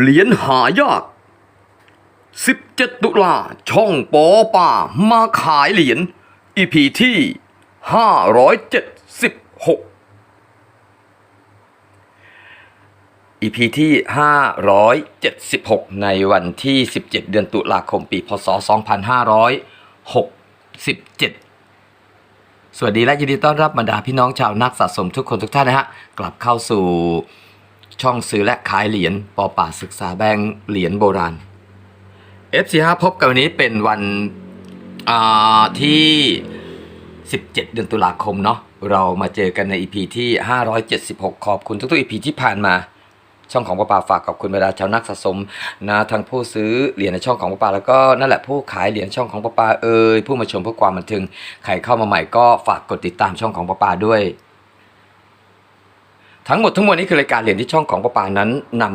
เหรียญหายาก 17 ตุลาช่องปอป่ามาขายเหรียญ EP ที่ 576 EP ที่ 576 ในวันที่ 17 เดือนตุลาคม ปีพศ 2567สวัสดีและยินดีต้อนรับบรรดาพี่น้องชาวนักสะสมทุกคนทุกท่านนะฮะ กลับเข้าสู่ ช่องซื้อและขายเหรียญปอป่าศึกษาแบงค์เหรียญโบราณ FC5 พบกันวันนี้เป็นวันที่ 17 เดือนตุลาคมเนาะเรามาเจอกันใน EP ที่ 576 ขอบคุณทุกๆ EP ที่ผ่านมาช่องของป้าป่าฝากขอบคุณบรรดาชาวนักสะสมนะทั้งผู้ซื้อเหรียญในช่องของป้าป่าแล้วก็นั่นแหละผู้ขายเหรียญช่องของป้าป่าเอ่ยผู้มาชมเพื่อความบันเทิงใครเข้ามาใหม่ก็ฝากกดติดตามช่องของป้าป่าด้วย ทั้งหมดทั้งมวลนี้คือรายการเหรียญที่ช่องของประปานั้นนำ